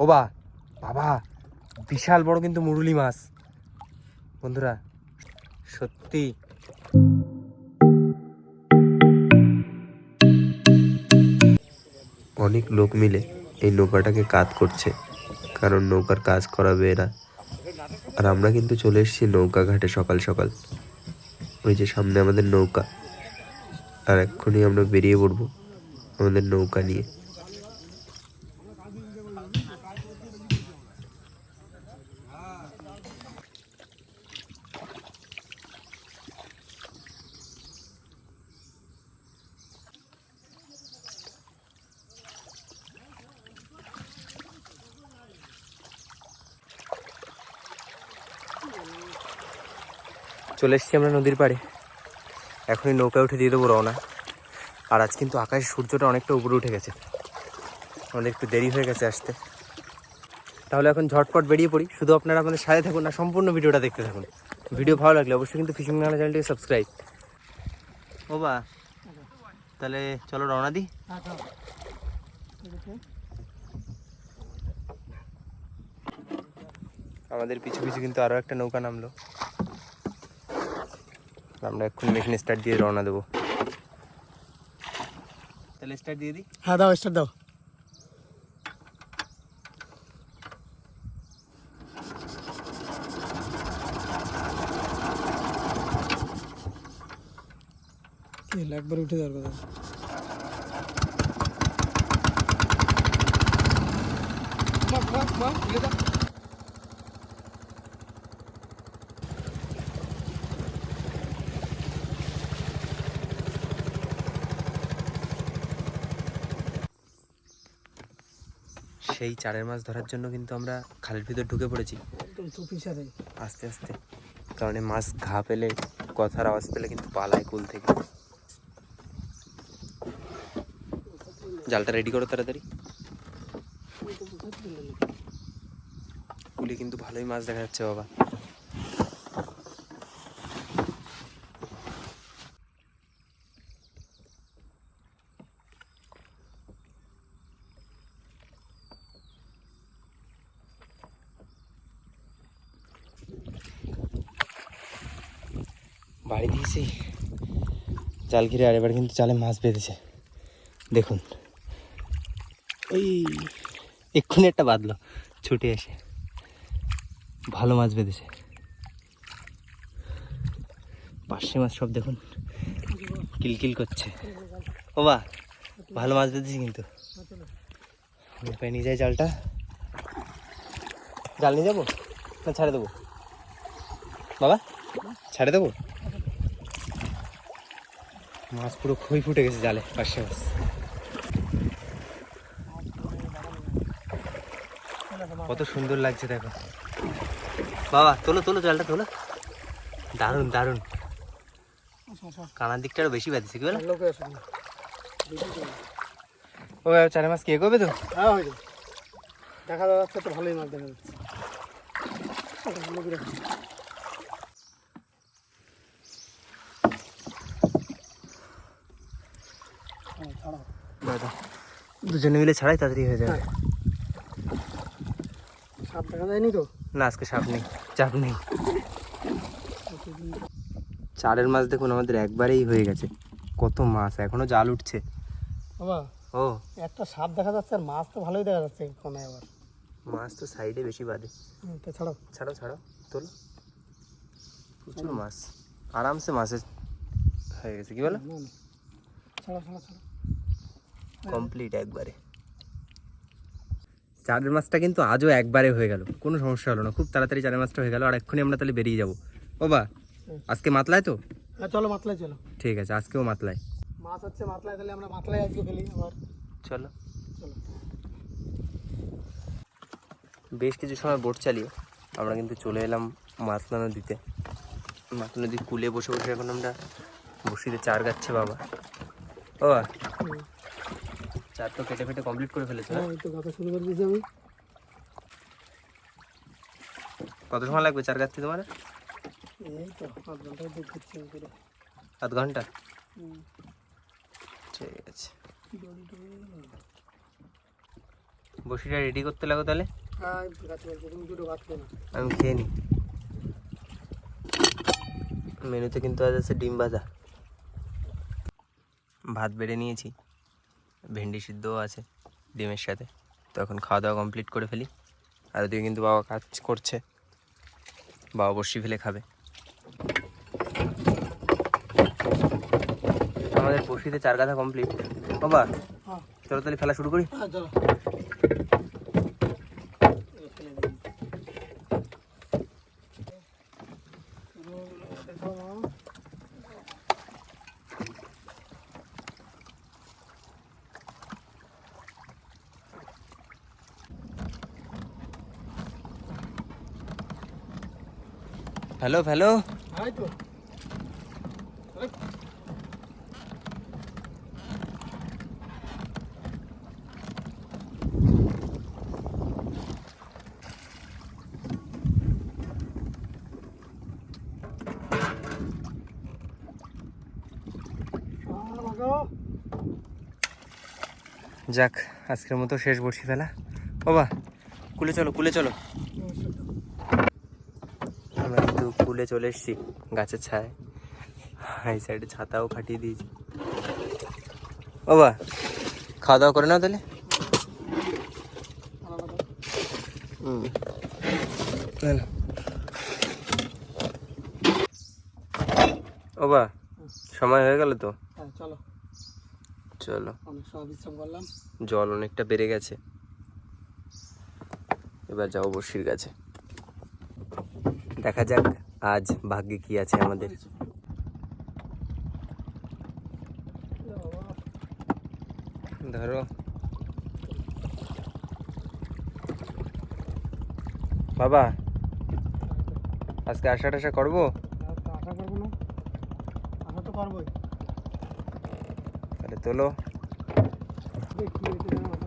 ও বা বাবা, বিশাল বড় কিন্তু মুরুলি মাছ। বন্ধুরা, সত্যি। অনেক লোক মিলে এই নৌকাটাকে কাজ করছে, কারণ নৌকার কাজ করাবে এরা। আর আমরা কিন্তু চলে এসেছি নৌকা ঘাটে সকাল সকাল। ওই যে সামনে আমাদের নৌকা। আর এক্ষুনি আমরা বেরিয়ে পড়ব আমাদের নৌকা নিয়ে। চলে এসেছি আমরা নদীর পাড়ে। এখনই নৌকায় উঠে দিয়ে দেবো রওনা। আর আজ কিন্তু আকাশে সূর্যটা অনেকটা উপরে উঠে গেছে। আমাদের একটু দেরি হয়ে গেছে আসতে। তাহলে এখন ঝটপট বেরিয়ে পড়ি। শুধু আপনারা আমাদের সাথে থাকুন না সম্পূর্ণ ভিডিওটা দেখতে থাকুন। ভিডিও ভালো লাগলে অবশ্যই কিন্তু ফিশিং বাংলা চ্যানেলটিকে সাবস্ক্রাইব। ও বা। তাহলে চলো রওনা দিই। আমাদের পিছু পিছু কিন্তু আরও একটা নৌকা নামলো। আমরা এক্ষুনি মেশিন স্টার্ট দিয়ে রওনা দেবো তাহলে স্টার্ট দিয়ে দিই হ্যাঁ দাও স্টার্ট দাও কি হলো, একবার উঠে যাওয়ার কথা সেই চারের মাছ ধরার জন্য কিন্তু আমরা খালের ভিতর ঢুকে পড়েছি। আস্তে আস্তে। কারণ মাছ ঘা পেলে কথার আওয়াজ পেলে কিন্তু পালায় কুল থেকে। জালটা রেডি করো তাড়াতাড়ি। কুলে কিন্তু ভালোই মাছ দেখা যাচ্ছে বাবা। বাড়ি দিয়েছি। জাল ঘিরে আর এবার কিন্তু জালে মাছ বেঁধেছে। দেখুন। ওই এক্ষুনি একটা বাঁধলো, ছুটে এসে। ভালো মাছ বেঁধেছে। পার্শে মাছ সব দেখুন, কিলকিল করছে। ও বা ভালো মাছ বেঁধেছি কিন্তু। নিয়ে যাই জালটা জাল নিয়ে যাব না ছাড়ে দেবো? বাবা, ছাড়ে দেবো? মাছ পুরো খই ফুটে গেছে জালে, পাশে মাছ। কত সুন্দর লাগছে দেখো। বাবা, তোলো তোলো জালটা, তোলো। দারুণ দারুণ। কানার দিকটা আরও বেশি বাঁধছে কি বলে? ও চারে মাছ কে করবে তো? হ্যাঁ দেখা যাচ্ছে, তো ভালোই মাছ দেখা যাচ্ছে লোকে রাখছি। হ্যাঁ, ছাড়াও। দাদা দুজনে মিলে ছাড়াই তাড়াতাড়ি হয়ে যাবে। সাপ দেখা যায়নি তো? না আজকে সাপ নেই চাপ নেই। চারের মাছ দেখুন আমাদের একবারেই হয়ে গেছে। কত মাছ এখনও জাল উঠছে। বাবা ও। একটা সাপ দেখা যাচ্ছে আর মাছ তো ভালোই দেখা যাচ্ছে কোনায় আবার। মাছ তো সাইডে বেশি হুম, তো ছাড়াও ছাড়ো ছাড়ো তোলো। প্রচুর মাছ আরামসে মাছের হয়ে গেছে কি বলো। ছাড়াও ছাড়াও ছাড়াও কমপ্লিট একবারে। চারের মাছটা কিন্তু আজও একবারে হয়ে গেল। কোনো সমস্যা হলো না। খুব তাড়াতাড়ি চারের মাছটা হয়ে গেল। আর এক্ষুনি আমরা তাহলে বেরিয়ে যাব। ও বা আজকে মাতলায় তো? হ্যাঁ চলো মাতলায় চলো। ঠিক আছে আজকেও মাতলায়। মাছ হচ্ছে মাতলায় তাহলে আমরা মাতলায় আজকে ফেলি আবার চলো। চলো। বেশ কিছু সময় বোট চালিয়ে আমরা কিন্তু চলে এলাম মাতলা নদীতে। মাতলা নদী কুলে বসে বসে এখন আমরা বসিতে চার গাচ্ছে বাবা। ও। চার তো কেটে ফেটে কমপ্লিট করে ফেলেছো না? হ্যাঁ তো কথা শুরু করে দিয়েছি আমি। কত সময় লাগবে চার গাছতে তোমার? এই তো আধ দিচ্ছি আমি করে আধ ঘণ্টা? ঠিক আছে। বসিটা রেডি করতে লাগো তাহলে? হ্যাঁ আমি খেয়ে নিই মেনুতে কিন্তু আজ আছে ডিম ভাজা। ভাত বেড়ে নিয়েছি। ভেন্ডি সিদ্ধও আছে ডিমের সাথে। তো এখন খাওয়া দাওয়া কমপ্লিট করে ফেলি। আর ওদিকে কিন্তু বাবা কাজ করছে। বাবা বসি ফেলে খাবে। আমাদের বসিতে চার গাছা কমপ্লিট বাবা হ্যাঁ। চলো তাহলে খেলা শুরু করি হ্যাঁ চলো এই ফেলে দিই। পুরো দেখো মামা। আর লাগাও। যাক আজকের মতো শেষ বসি ফেলা বাবা কুলে চলো কুলে চলো কিন্তু কুলে চলে এসেছি গাছের ছায় এই সাইডে ছাতাও খাটিয়ে দিয়েছি। বাবা খাওয়া দাওয়া করে নাও তাহলে। হুম। বা সময় হয়ে গেল তো? হ্যাঁ চলো। চলো। করলাম। জল অনেকটা বেড়ে গেছে। এবার যাও বসির কাছে। দেখা যাক, আজ ভাগ্যে কি আছে আমাদের। ধরো। বাবা, আজকে আশা টাশা করব? করব তো তাহলে তোলো এটা যেন আশাটা। বাবা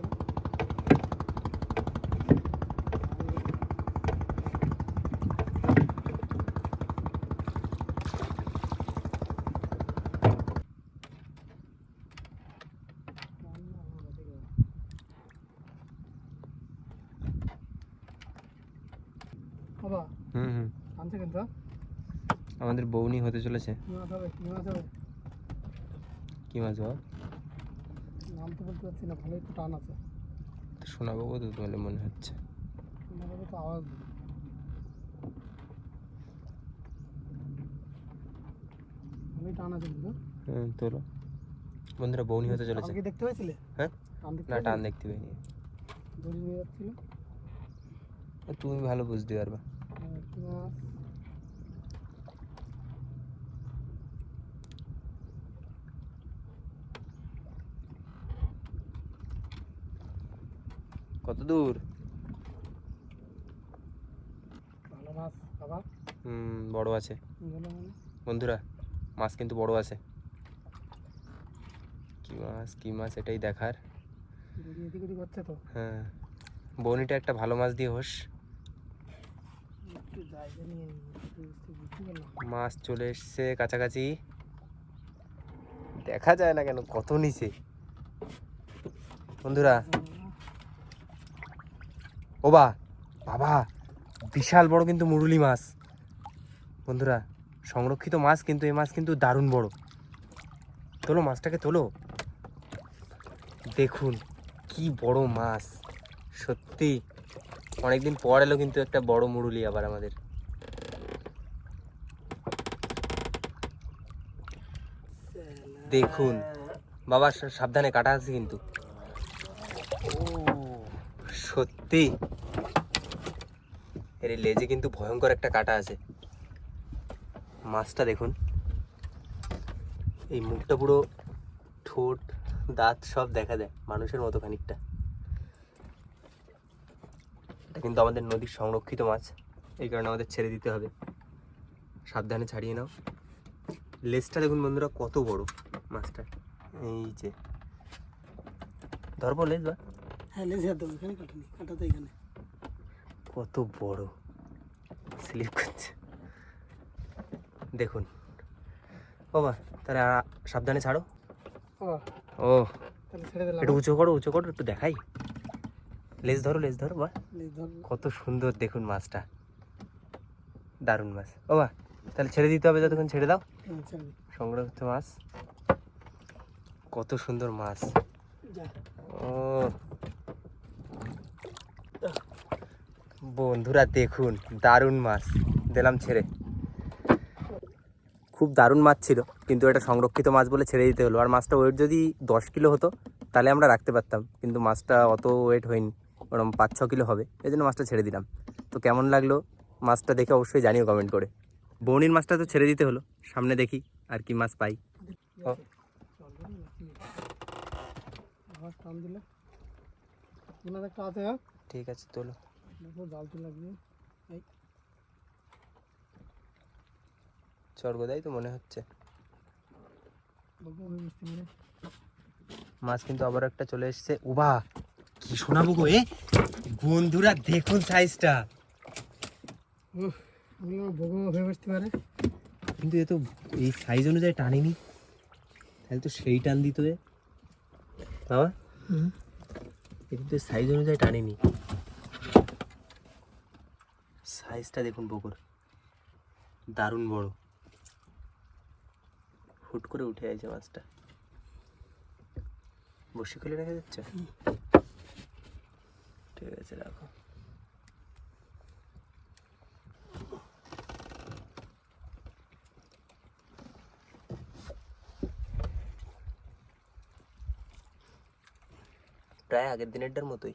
হুম হুম। আনছে কিন্তু হ্যাঁ? আমাদের বৌনি হতে চলেছে। কি মাছ বাবা? নাম তো বলতে পারছি না ভালোই তো টান আছে। শোনাবো তো বলে মনে হচ্ছে। তো আওয়াজ। ভালোই টান আছে কিন্তু। হুম তোলো। বন্ধুরা বৌনি হতে চলেছে। দেখতে পেয়েছিলে হ্যাঁ? না টান দেখতে পাইনি। দড়ি নিয়ে যাচ্ছিল। তুমি ভালো বুঝতে পারবা। কত দূর? হুম বড় আছে। বন্ধুরা মাছ কিন্তু বড় আছে। কি মাছ কি মাছ এটাই দেখার। হ্যাঁ বনিটা একটা ভালো মাছ দিয়ে হোস একটু জায়গা নিয়ে নিই, একটু বুঝতে বুঝতে পারলাম মাছ চলে এসছে কাছাকাছি। দেখা যায় না কেন, কত নিচে। বন্ধুরা। ও বা বাবা, বিশাল বড় কিন্তু মুরুলি মাছ। বন্ধুরা, সংরক্ষিত মাছ কিন্তু, এই মাছ কিন্তু দারুণ বড়। তোলো মাছটাকে, তোলো। দেখুন, কি বড় মাছ। সত্যি। অনেকদিন পর এলো কিন্তু একটা বড় মুরুলি আবার আমাদের। দেখুন, বাবা সাবধানে কাটা আছে কিন্তু। সত্যি। এর লেজে কিন্তু ভয়ঙ্কর একটা কাটা আছে। মাছটা দেখুন। এই মুখটা পুরো ঠোঁট, দাঁত সব দেখা যায়, মানুষের মতো খানিকটা। এটা কিন্তু আমাদের নদীর সংরক্ষিত মাছ। এই কারণে আমাদের ছেড়ে দিতে হবে। সাবধানে ছাড়িয়ে নাও। লেজটা দেখুন বন্ধুরা কত বড় মাছটা। এই যে। ধরবো লেজ বা। হ্যাঁ লেজে হাত এখানে কাটেনি কাটা তো এখানে। কত বড়। স্লিপ করছে। দেখুন। ও বাবা তাহলে সাবধানে ছাড়ো। ও। একটু উঁচু করো উঁচু করো একটু দেখাই। লেজ ধরো লেজ ধরো বা কত সুন্দর দেখুন মাছটা। দারুণ মাছ। ও বা তাহলে ছেড়ে দিতে হবে যতক্ষণ ছেড়ে দাও। সংরক্ষিত মাছ। কত সুন্দর মাছ। ও। বন্ধুরা দেখুন দারুণ মাছ। দিলাম ছেড়ে। খুব দারুণ মাছ ছিল কিন্তু এটা সংরক্ষিত মাছ বলে ছেড়ে দিতে হলো। আর মাছটা ওয়েট যদি দশ কিলো হতো তাহলে আমরা রাখতে পারতাম কিন্তু মাছটা অত ওয়েট হয়নি। ওরকম পাঁচ ছ কিলো হবে এই জন্য মাছটা ছেড়ে দিলাম। তো কেমন লাগল মাছটা দেখে অবশ্যই জানিও কমেন্ট করে। বৌনির মাছটা তো ছেড়ে দিতে হলো, সামনে দেখি আর কি মাছ পাই। ঠিক আছে, তোলো। দেখো জালটি লাগবে এই স্বর্গ দেয় তো মনে হচ্ছে। মাছ কিন্তু আবার একটা চলে এসছে উবা কি শোনাবো গো এ? বন্ধুরা দেখুন সাইজটা পারে। কিন্তু এ তো এই সাইজ অনুযায়ী টানিনি। তাহলে তো সেই টান দিত এ। বাবা এ কিন্তু সাইজ অনুযায়ী টানিনি। সাইজটা দেখুন বকুর দারুণ বড়। হুট করে উঠে আছে মাছটা। বসে খুলে রেখে যাচ্ছে? ঠিক আছে রাখো প্রায় আগের দিনেরটার মতোই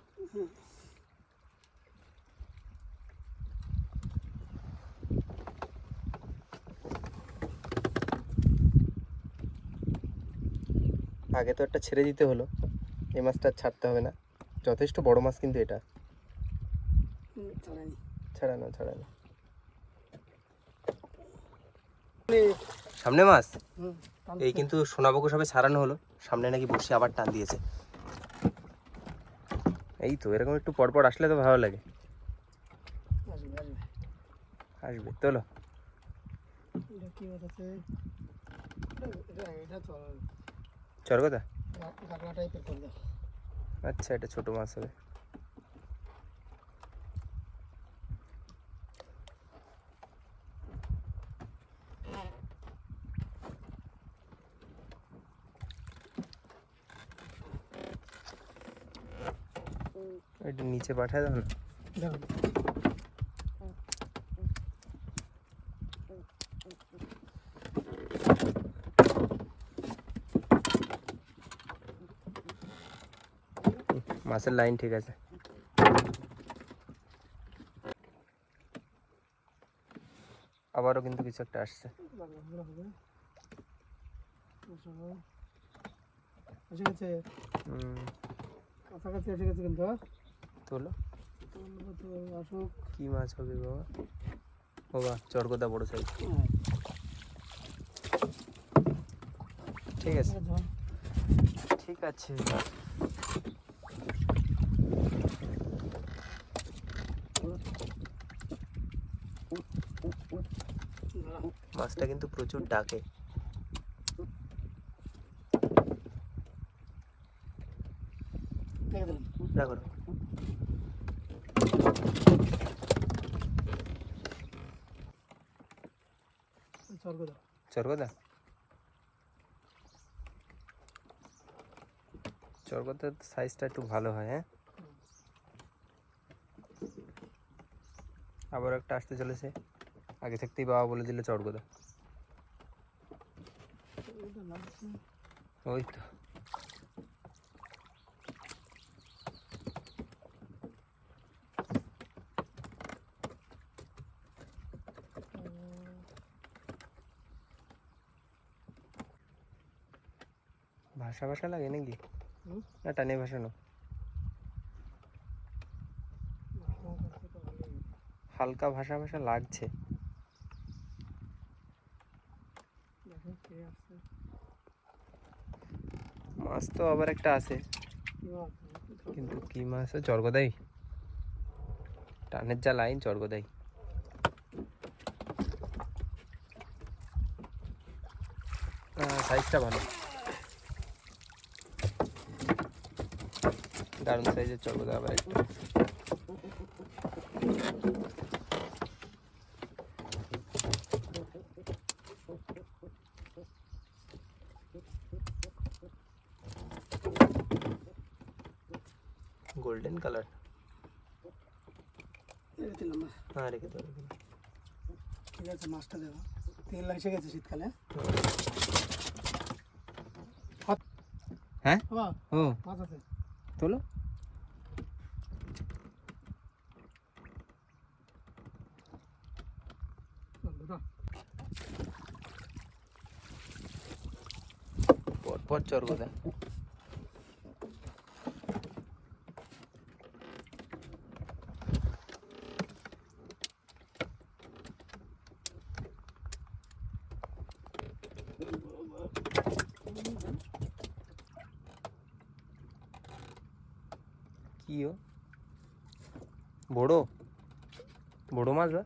আগে তো একটা ছেড়ে দিতে হলো। এই মাছটা ছাড়তে হবে না। যথেষ্ট বড় মাছ কিন্তু এটা। চালানি ছাড়ানো। ছাড়ানো সামনে মাছ? এই কিন্তু সোনাবকু সবে ছাড়ানো হলো। সামনে নাকি বসে আবার টান দিয়েছে। এই তো এরকম একটু পরপর আসলে তো ভালো লাগে। আসবে তোলো। এটা কি আচ্ছা এটা ছোট মাছ হবে। এটা নিচে পাঠায় দাও না দেখো মাছের লাইন ঠিক আছে। আবারও কিন্তু কিছু একটা আসছে। হ্যাঁ? কি মাছ হবে বাবা? বাবা চরগদা বড় সাইজ হ্যাঁ, ঠিক আছে। ঠিক আছে, হ্যাঁ। ঠিক আছে দাঁড়াও। মাছটা কিন্তু প্রচুর ডাকে। রেখে দিলাম। রাখো রাখো। স্বর্গ দাও চরগদা চরগদার সাইজটা একটু ভালো হয় হ্যাঁ? আবার একটা আসতে চলেছে। আগে থাকতেই বাবা বলে দিল চরগদা এটা লাগছে। ওই তো ভাষা ভাষা লাগে নাকি? না টানে ভাসানো ভালোই। হালকা ভাষা ভাষা লাগছে দেখো কে আসছে মাছ তো আবার একটা আছে। কিন্তু কি মাছ জর্গদাই। টানের যা লাইন, জর্গদাই। সাইজটা ভালো দারুণ সাইজের চর্গদা আবার একটা। গোল্ডেন কালার রেখে দিলাম না হ্যাঁ রেখে দাও রেখে দাও। ঠিক আছে মাছটা দেবো তেল এসে গেছে শীতকালে হ্যাঁ বাবা ও মাছ আছে তোলো চল, দাও। পর পর চর্গদা কি ও বড় মাছ বা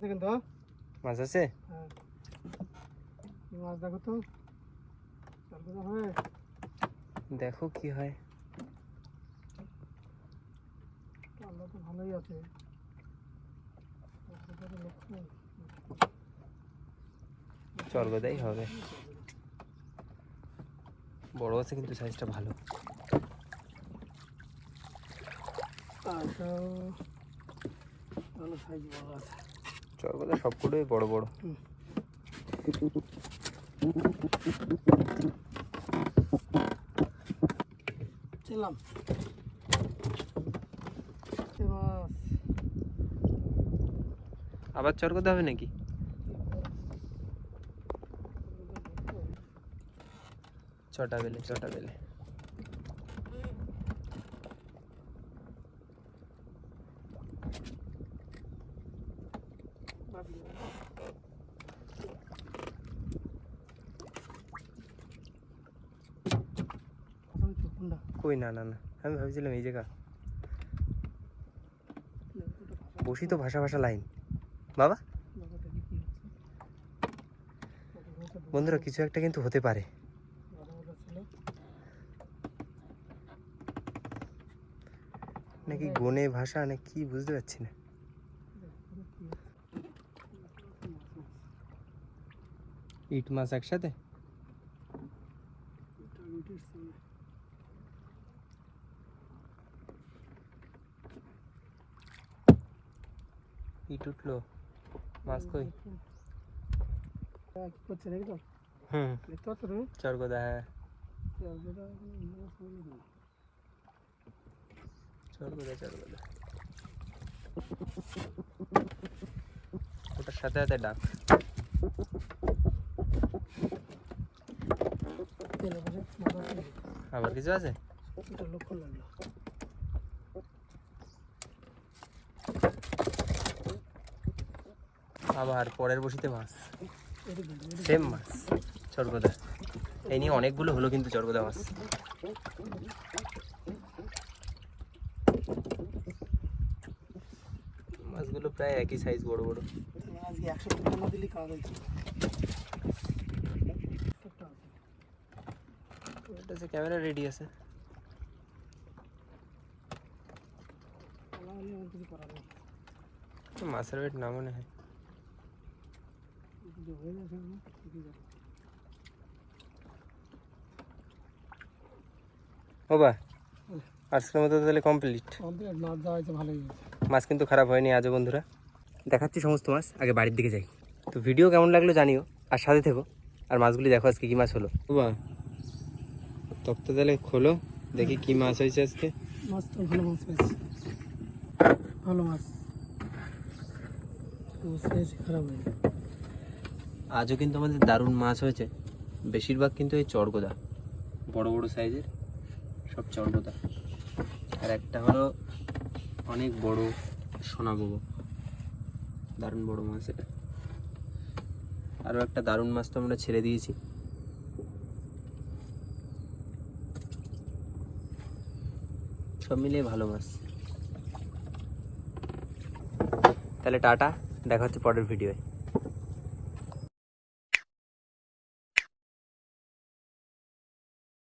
দেখেন তো। মাছ আছে? হ্যাঁ। মাছ দেখো তো? দেখো কি হয়। আল্লাহ তো ভালোই আছে। চর্গদাই হবে। বড় আছে কিন্তু সাইজটা ভালো। ভালো সাইজ বড় আছে। চর্গদা সবগুলোই বড় বড়। ছিলাম আবার চর্গদা হবে নাকি? ছটা বেলে ছটা বেলে। কই, না না না, আমি ভাবছিলাম এই জায়গা। বসি তো ভাষা ভাষা লাইন। বাবা? বন্ধুরা, কিছু একটা কিন্তু হতে পারে। নাকি গনে ভাষা না কি বুঝতে পারছি না। ইট মাছ একসাথে? ইট উঠল। মাছ কই? করছে দেখি তো হুম দেখতে পাচ্ছ ওটার সাথে সাথে ডাক। আবার কিছু আছে? আবার পরের বসিতে মাছ। সেম মাছ চরগদা এই নিয়ে অনেকগুলো হলো কিন্তু চরগদা মাছ মাছগুলো প্রায় একই সাইজ বড় বড়। তুমি আজকে একশো টাকা না দিলে কাজ হয়েছে একটা আছে। এটা যে ক্যামেরা রেডি আছে। আল্লাহ হলে আমার কিছু করার নেই মাছের ওয়েট না মনে হয়। যদি হয়ে যাচ্ছে আমি ঠিকই যাব ও বা আজকের মতো তাহলে কমপ্লিট আমাদের মাছ যাওয়া হয়েছে ভালোই হয়েছে। মাছ কিন্তু খারাপ হয়নি আজও বন্ধুরা। দেখাচ্ছি সমস্ত মাছ আগে বাড়ির দিকে যাই। তো ভিডিও কেমন লাগল জানিও আর সাথে থেকো। আর মাছগুলি দেখো আজকে কি মাছ হলো। বাবা তক্তা তাহলে খোলো দেখি কি মাছ হয়েছে আজকে। মাছ তো ভালো মাছ পেয়েছি ভালো মাছ। মাছ খারাপ হয়নি। আজও কিন্তু আমাদের দারুণ মাছ হয়েছে। বেশিরভাগ কিন্তু এই চড়গোদা বড় বড় সাইজের সব চড়গোদা আর একটা হলো অনেক বড় সোনাবুবো দারুণ বড় মাছ এটা। আরও একটা দারুণ মাছ তো আমরা ছেড়ে দিয়েছি। সব মিলিয়ে ভালো মাছ। তাহলে টাটা, দেখা হচ্ছে পরের ভিডিওয়।